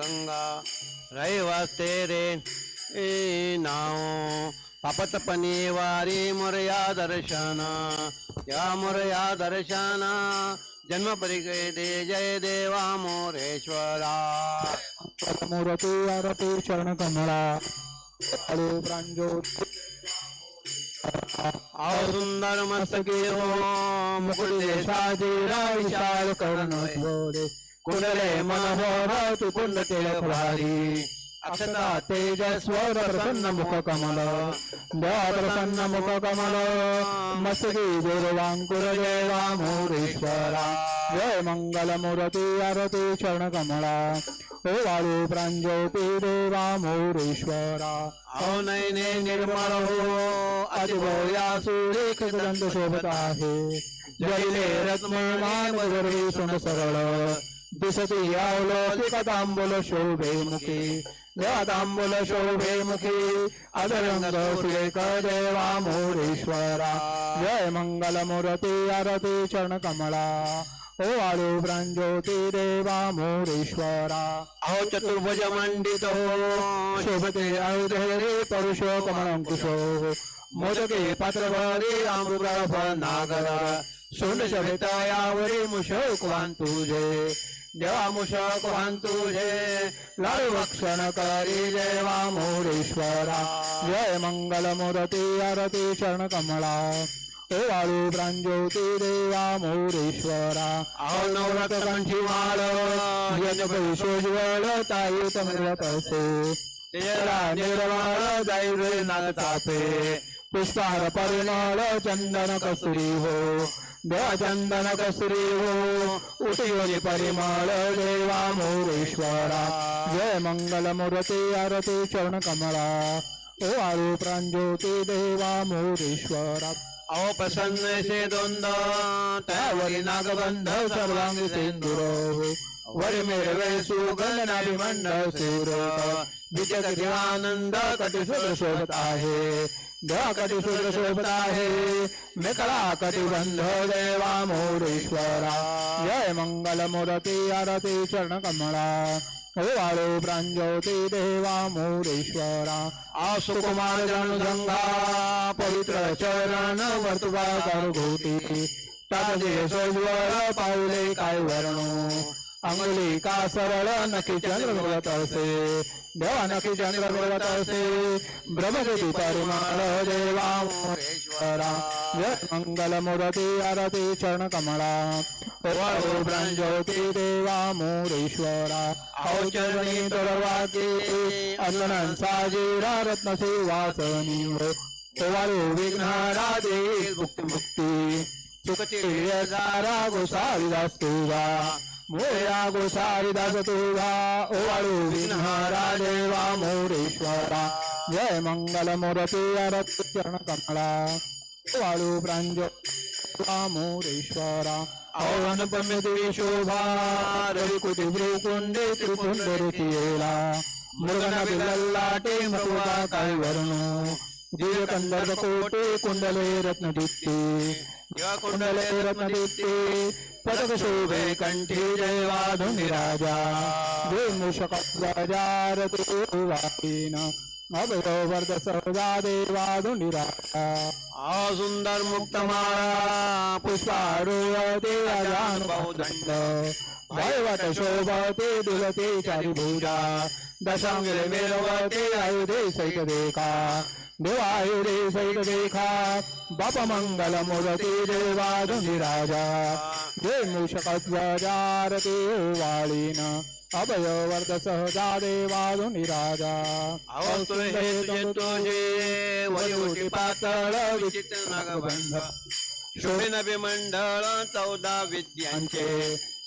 गंगा। रहिवास्ते रे ए नाव पापतपणी वारी मोरया दर्शन। या मुरया दर्शन? जन्म परिगते जय देवा मोरेश्वरा। मूर्ती आरती चरण प्रांजोत आओ सुंदर मस्तके हो। देशाजीरा विशाल कर्ण कुंडले मनोहर तू कुंड अक्षता तेजस्वर प्रसन्न मुख कमल। प्रसन्न मुख कमल। मस्तकी देवांकुर देवा मोरेश्वरा जय मंगल मूर्ती आरती चरण कमळा ओ वाळू प्रांजोती देवा मोरेश्वरा आओ नयने निर्मल हो। अतिभोया सुरेख दंत शोभत आहे जैले रत्नमान वगैरे सोंड सरळ दिसती अवलोकिक तांबूल शोभे मुखी तांबूल शोभे मुखी अदरंग सुरेख देवा मोरेश्वरा जय मंगल मूर्ती आरती चरण कमळा ओ आळू प्रांजोती देवा मोरेश्वरा। अहो चतुर्भुज मंडित हो। शोभते आयुधे परुषो कमळंकुशो मोदके पात्रभरे अमृत नागर। सोंड शोभितायावरी मुशोक वाहन तुझे। देवा मुशोक वाहन तुझे लाडू भक्षण करी देवा मोरेश्वरा जय मंगल मूर्ती आरती चरण कमळा ओ वाळू प्रांजोती देवा मोरेश्वरा अहो नवरत कंठी माळ यज्ञोज्वळ ताई तमिळत असे तेरा निर्मळ दैव नाग तापे पुष्पार परिमळ चंदन कसुरी हो। देवा चंदन कसुरी उठयोनी परिमळ देवा मोरेश्वरा जय मंगल मूर्ती आरती चरण कमळा ओ आळू प्रांजोती देवा मोरेश्वरा अहो प्रसन्न से द्वंद त्यावरी नागबंध सर्वांगी सिंदूर वरी मेरवे सुगंधनाभिमंडळ सूर विजय आनंद कटिसुर शोभत आहे देवा कटी सूत्र शोभत मेकळा कटिबंध देवा मोरेश्वरा जय मंगल मूर्ती आरती चरण वाळू प्रांजोती देवा मोरेश्वरा आसुकुमार जनुगंगा पवित्र चरण पाऊले काय वर्णो। अंगुली का सरळ नखी चंद्र बघत असे चंद्र ब्रह्मज्योती परिमळ देवा मोरेश्वरा मंगल मूर्ती आरती चरण कमळा ओ वाळू देवा, मोरेश्वरा तोडवाके अंगण साजीरा रत्न वासनी ओ वाळू विघ्नारा दे मुक्ती मुक्ती सुखचे सारा गोसाविदास तुझा मोया गोसाविदास तुझा ओ वाळू विघ्नहारा देवा मोरेश्वरा. जय मंगल मूर्ती आरती चरण कमळा ओ वाळू प्रांजो मोरेश्वरा. अनुपम्य देवी शोभा, रवी कुटी भ्रुकुंडे त्रिपुंडरुतियेला मृगन बिलल्लाटे मृगा काय वर्णो. दिव्य कंदर्प कोटे कुंडले रत्न दीप्ती देवा कुंडले रत्न दीप्ती पदक शोभे कंठी जय वाधुनी राजा जय मूषक ध्वजारती वाहीन अभयो वर्ध सहजा देवाधुनी आ सुंदर मुक्त माळा पुष्पारुवते अजानुभव दंड भयवट शोभते दुलते चारी भुजा दशांगिरे मेरवते आयुधे सैत देखा देवा आयुधे सैत देखा बाप मंगल मूर्ती देवाधुनी राजा जय मूषक ध्वजारती वाळीन अभय वर्ध सहजा देवाधुनी राजा अवस्तुले तुझे पातळ विचित्र नागबंध शोभिन विमंडळ चौदा विद्यांचे।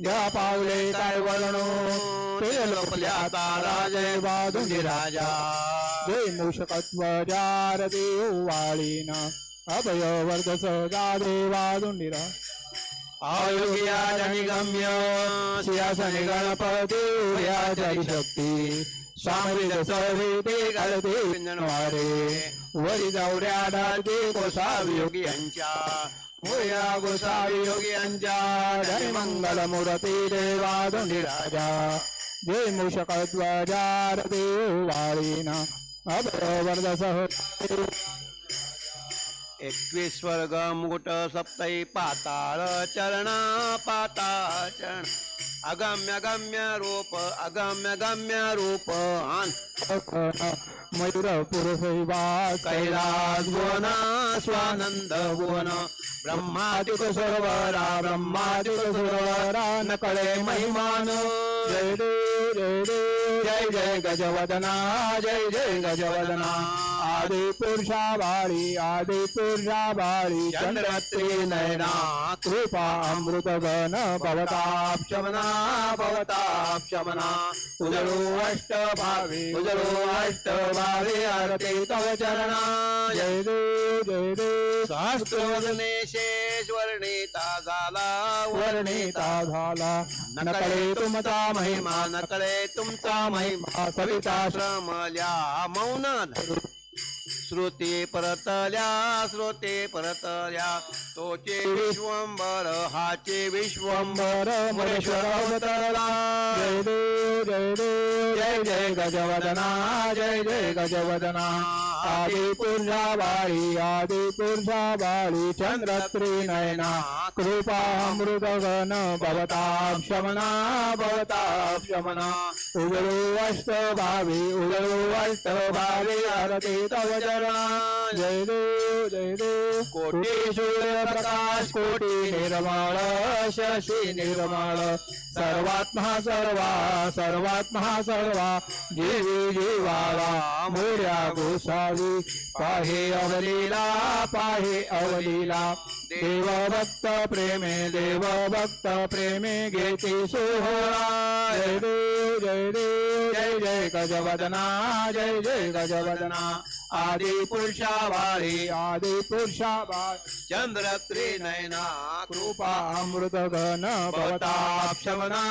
देवा पावले काय वर्णो ते लोकल्या तारा जय वादुंजी राजा. जय मूषकत्वजार देव वाळीन. अभय वर्ध सदा देवा दुंडीरा आयोग्या निगम्य सिंहासने गणपती याचारी शक्ती. सामवेद सविते घालते वारे वरी जावड्या डालते कोसावी योगी यांच्या. होया गोसावी योगी अंजा जय मंगल मूर्ति देवा दोंडी राजा। जय एकवीस स्वर्ग मुकुट सप्तई चरण पाता चरण अगम्य गम्य रूप अगम्य गम्य रूप मयूर पुरुषवास कैलास भुवन स्वानंद भुवन ब्रह्मादिक सरोवरा ब्रह्मादिक सरोवरा न कळे महिमान। जय देव जय जय जय गजवदना जय जय गजवदना। आदि पुरुषा बाळी आदि पुरुषा बाळी चंद्रत्री नयना कृपा अमृत गण भवताप शमना भवताप शमना उजळो अष्ट भावे उजळो अष्ट भावे आरती तव चरणा। जय देव जय देव सहस्रोदने शेष वर्णिता झाला वर्णिता झाला नकळे तुमचा महिमा नकळे तुमचा महिमा सविता श्रमल्या मौन धरू. श्रुती परतल्या श्रोते परतल्या तोचे विश्वंबर, हाचे विश्वंबर महेश्वर अवतरला। जय देव जय देव जय जय गजवदना, जय जय गजवदना। आदि पुरुषा बाळी आदि पुरुषा बाळी चंद्रत्री नयना। कृपा गण भवताप शमना भवताप शमना। उजळू अष्ट भावी उजळू अष्ट भावी आरती तव जय देव जय देव कोटी सूर्य प्रकाश, कोटी निर्मळ शशी निर्मळ सर्वात्मा, सर्वा सर्वात्मा, सर्वा। जीवी जीवाला मोर्या गोसावी। पाहे अवलीला पाहे अवलीला। देव भक्त प्रेमे देव भक्त प्रेमे घेते सोहळा जय देव जय देव जय जय गजवदना, जय जय गजवदना। आदि पुरुषा बाळी आदि पुरुषा बाळी चंद्रत्री नयना कृपा अमृत घन भवताप शमना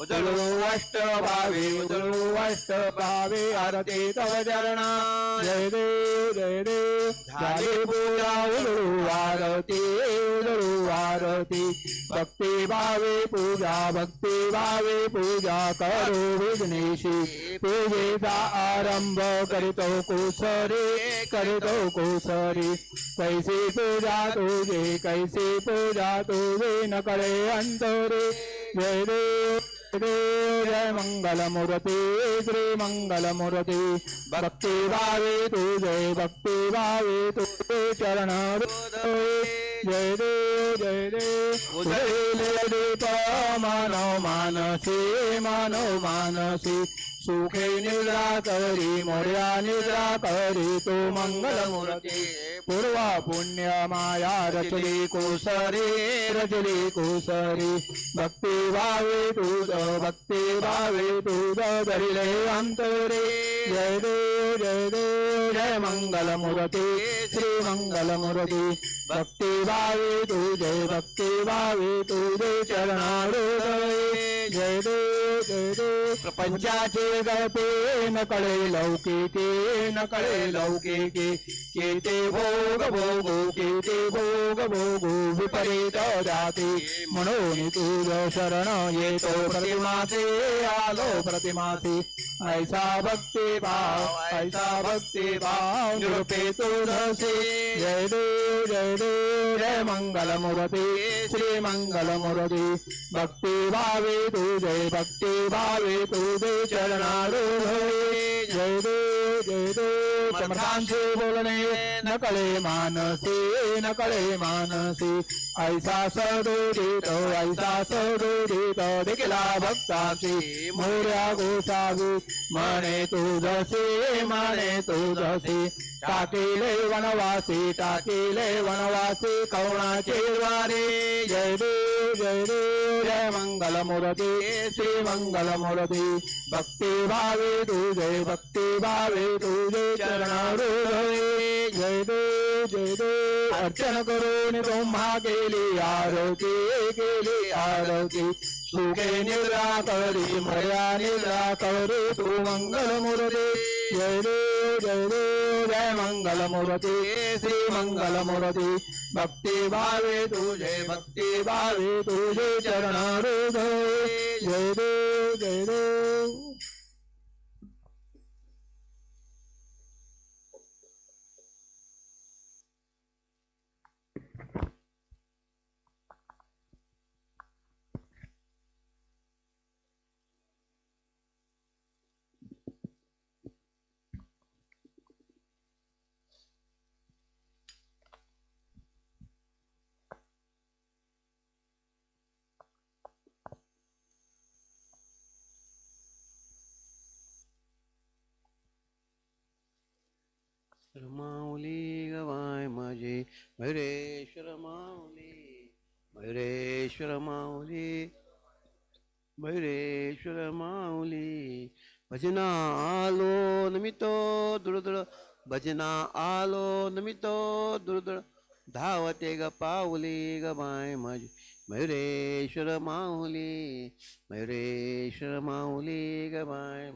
उजळू अष्ट भावे उजळू अष्ट भावे आरती तव चरणा जय देव जय देव झाली पूजा उजळू आरती उजळू आरती। भक्ती भावे पूजा भक्ती भावे पूजा करो विघ्नेशी। पूजेचा आरंभ करीतो कुसरी करीतो कुसरी। कैसी पूजा तुझे, कैसी पूजा तुझे, न करे अंतरे जय देव देव, जय मंगल मूर्ती, श्री मंगल मूर्ती। भक्ती भावे तुझे, भक्ति भावे तुझे, चरण जय देव जय देव उदयले दीप मानो मानसी मानो मानसी सुखे निद्रा करी मोर्या निद्रा करी तो मंगल मूर्ती पूर्वा पुण्य माया रचली कुसरी रचली कुसरी भक्ती भावे तुझ भक्ती भावे तुझ धरिले अंतरे जय देव जय देव जय मंगल मूर्ती श्री मंगल मूर्ती भक्ती भावे तुझे भक्ती भावे तुझे चरणारोदय जय देव जय देव प्रपंचाचे गळते न कळे लौकिके न कळे लौकिके केते भोग भोगो केते भोग भोगो विपरीत जाते म्हणून तुझ शरण येतो प्रतिमासे आलो प्रतिमासे ऐसा भक्ती भाव ऐसा भक्ती भाव निरूपे तुझसे जय देव जय देव जय मंगल मूर्ती श्री मंगल मूर्ती भक्ती भावे तुझे भक्ती भावे। चरणारूढ जय देव जय देव समर्थांचे बोलणे न न कळे मानसी। न कळे मानसी ऐसा सदोदित ऐसा सदोदित देखला भक्ताची मोर्या गोसावी म्हणे तुझसे म्हणे तुझसे टाकिले वनवासी टाकिले वनवासी कवणाचे द्वारे जय देव जय देव, जय मंगल मूर्ती श्री मंगल मूर्ती भक्ति भावे तुझे भक्ति भावे तुझे चरण हृदय जय देव जय देव, अर्चन करून ब्रह्मा केली आरती केली आरती। सुखे निद्रा करी मर्या निद्रा करी, तू मंगल मूर्ती जय देव जय देव। जय मंगल मूर्ति श्री मंगल मूर्ति भक्ति भावे तुझे, भक्ति भावे तुझे चरण हृदय जय देव जय देव माऊली गवाय माझे. भैरेश्वर माऊली भैरेश्वर माऊली भैरेश्वर माऊली भजना आलो नमितो दुर्दळ भजना आलो नमितो दुर्दळ धावते ग पाऊली ग बाय माझी. मयुरेश्वर माऊली मयुरेश्वर माऊली ग बाय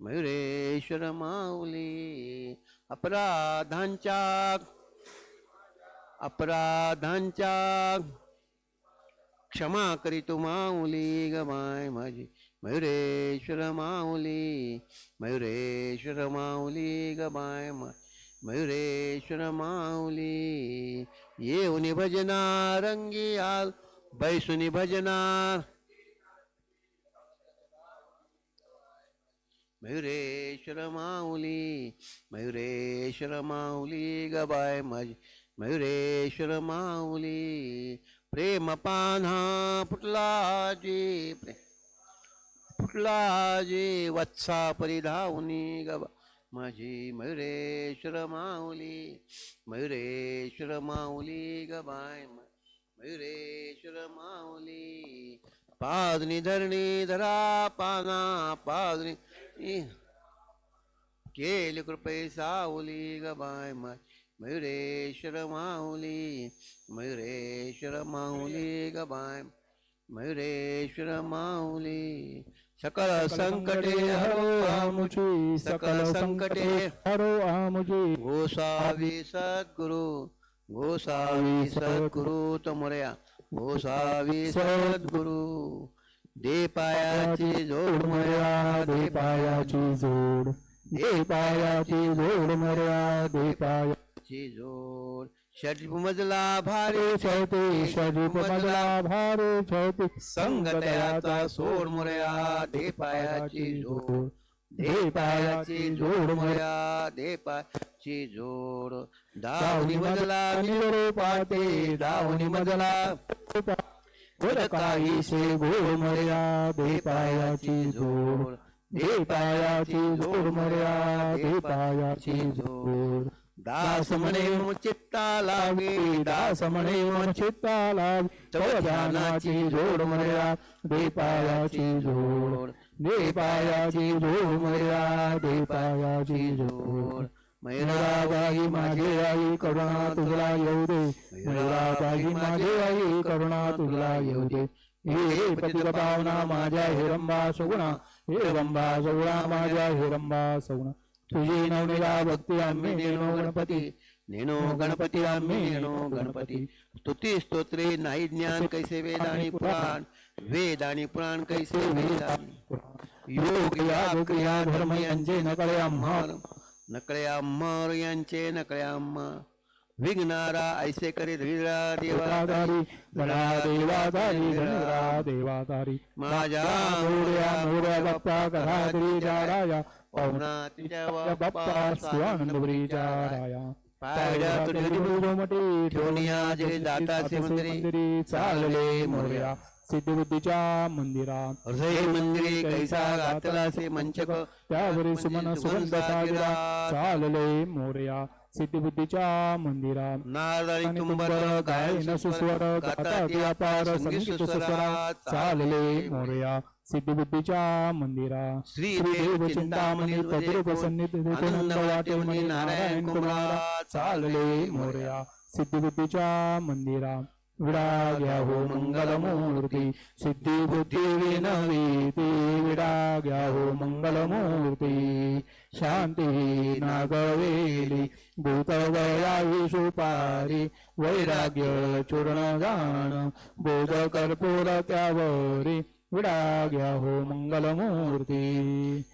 मयुरेश्वर माऊली, अपराधांच्या अपराधांच्या क्षमा करीतो माऊली, ग माय माझी मयुरेश्वर माऊली मयुरेश्वर माऊली, ग माय मयुरेश्वर माऊली. येऊनी भजना रंगी आल बैसुनी भजना मयुरेश्वर माऊली मयुरेश्वर माऊली गबाय माझी मयुरेश्वर माऊली प्रेम पान्हा फुटलाजी प्रेम प्रे वत्सा परिधावनी गबा माझी मयुरेश्वर माऊली मयुरेश्वर माऊली गबाय मयुरेश्वर माऊली पादनी धरणी धरा पाना पादनी केली कृपे सावली गबाय माय मयुरेश्वर माऊली मयुरेश्वर माऊली गबाय मयुरेश्वर माऊली सकल संकटे हरो आमुची सकल संकटे हरो आमुची गोसावी सद्गुरु गोसावी सद्गुरु तमोरया गोसावी सद्गुरु दे पायाची जोड मर्या दे पायाची जोड. दे पायाची जोड मर्या दे पायाची जोड. षट मजला भारी छवते शरीफ मजला भारे छवते संगतयाचा सोड मोरया दे पायाची जोड. दे पायाची जोड मोरया दे पायाची जोड. दावणी मजला निवरो पाते दावणी मजला बोल काहीसे घोमर्या दे पायाची झोड दे पायाची झोड मर्या दे पायाची झोड दास म्हणे चित्ता लावी दास म्हणे चित्ता लावी. ध्यानाची जोड मर्या देपायाची जोड देपायाची जोड मर्या देपायाची जोड मयुराबाई माझे आई करुणा तुझला येऊ दे मयुराबाई माझे आई करुणा तुझला येऊ दे हे पतित पावना माझ्या हिरंबा सगुणा हे रंबा सगुणा माझ्या हिरंबा सगुणा। तुझी नवनीला भक्ती आम्ही नेनो गणपती नेनो गणपती आम्ही नेनो गणपती। स्तुती स्तोत्रे नाही ज्ञान कैसे वेद आणि पुराण, वेद आणि पुराण कैसे वेद योग याग क्रिया, धर्म यांचे नकळे आम्हा नकळे आम्हा यांचे नकळे आम्हा विघ्नारा ऐसे करे धीरा देवा देवाधारी गणा देवाधारी गणरा देवाधारी माझ्या मोर्या मोर्या बाप्पा कधात्री राया पवना तुझ्या बाप्पा स्वानंदपुरीच्या राया पायऱ्या तुटली ठेवूनिया जरी दाताचे मंदिरी चालले मोरया. सिद्धिबुद्धीच्या मंदिरा हृदय मंदिरी कैसा घातला से मंचक त्यावरी सुमन सुगंध चालले मोरया सिद्धिबुद्धीच्या मंदिरा नारळी तुंबर तुंबर गायन गायन सुस्वर गाता ती संगीत सुस्वरा चालले मोरया. सिद्धिबुद्धीच्या मंदिरा श्री देव चिंतामणी सन्निधी वाटे नारायण कुमारा चालले मोरया. सिद्धिबुद्धीच्या मंदिरा विडाग्याहो मङ्गलमूर्ति सिद्धिबुद्धिविनवी ते विडाग्याहो वैराग्य चूर्ण नागवेलि बोध कर्पूर बोधकर्पूरत्यावरि वैराग्य हो मंगलमूर्ती।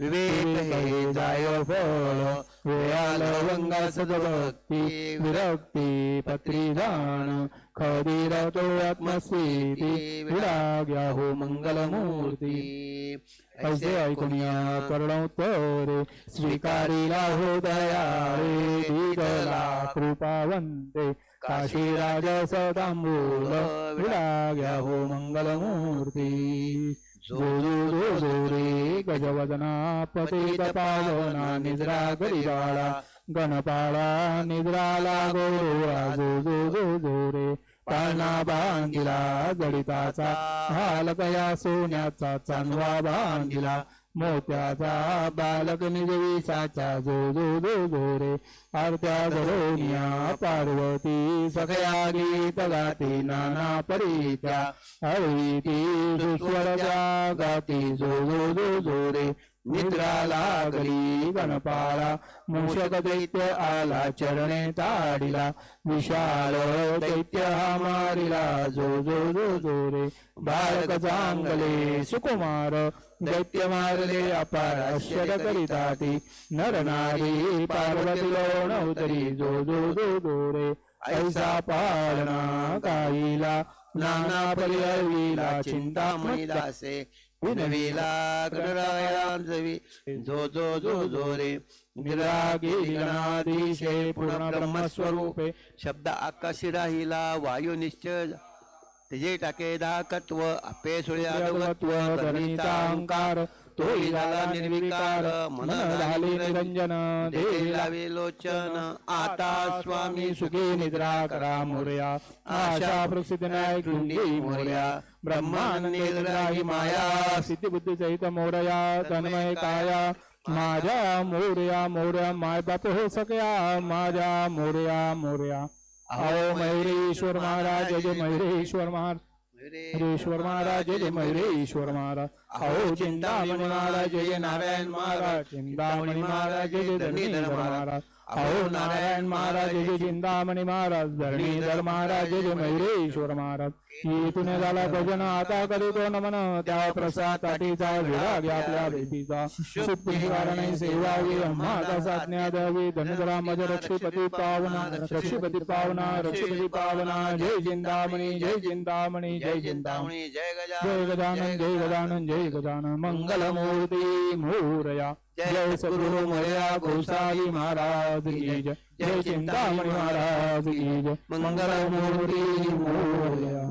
विवेक हे जाय फळ वेळाल वंगा सदभक्ती विरक्ती पत्रीदान खदीर तो आत्मस्थिती विडाग्या हो मंगलमूर्ती ऐसे ऐकुनिया करुणोत्तरे स्वीकारिला हो दयाळे दिगला कृपावंते काशी राज तांबूल विडाग्या हो मंगलमूर्ती. जो जो जो जो रे गजवदना पतित पावना निद्रा गरीबाळा गणपाळा निद्रा लागो जो जो जो जो रे. पाळणा बांधिला गडिताचा हालकया सोन्याचा चांदवा बांधिला. मोत्याचा बालक निजविसाचा जो जो जो जो रे. आरत्या गरोनिया पार्वती सखया गीत गाती नाना परीत्या. हळवी ती सुस्वरच्या गाती जो जो जो जो रे. निद्रा लागली गणपाळा मूषक दैत्य आला चरणे ताडिला. विशाल दैत्य हा मारिला. जो जो जो जो रे. बालक चांगले सुकुमार. दैत्य मारले अपार आश्चर्य करिताती नर नारी पार्वती लोणवतरी जो जो जो जो रे. ऐसा पाळणा काहीला नाना परिहरविला चिंतामणी दासे ब्रह्मस्वरूपे शब्द आकाशी वायु निश्चय। तेजे टाके दाकत्व आपे सूर्यागवत्व गणिता तोही झाला निर्विकार मन झाले निरंजन देवी लोचन आता स्वामी सुखी निद्रा करा मोर्या, आशा प्रसिद्ध नाय गुंडी मोर्या, ब्रह्मानंद माया, सिद्धी बुद्धी सहित मोरया, तन्मय काया, माझ्या मोर्या मोर्या, माय बाप हो सकया, माझ्या मोर्या मोर्या। आओ मयुरेश्वर महाराज जय मयुरेश्वर महाराज। मयुरेश्वर महाराज जय मयुरेश्वर महाराज. अहो चिंतामणी महाराज जय नारायण महाराज. चिंतामणी महाराज जय जय धरणीधर महाराज. नारायण महाराज जय चिंतामणी महाराज, धरणीधर महाराज जय मयुरेश्वर महाराज। येथून झाला भजन आता करीतो नमन त्या प्रसाद ताटीचा विराग आपल्या बेटीचा सुप्ती कारण सेवा वे माता द्यावी रक्षीपती पावना रक्षीपती पावना रक्षीपती पावना, जय चिंतामणी जय चिंतामणी जय चिंतामणी। जय गजानन जय गजानन जय गजानन, मंगलमूर्ती मोरया। जय सदगुरु मोरिया गोसाई महाराज की जय। जय चिंतामणि महाराज की जय। मंगल मूर्ति मोरया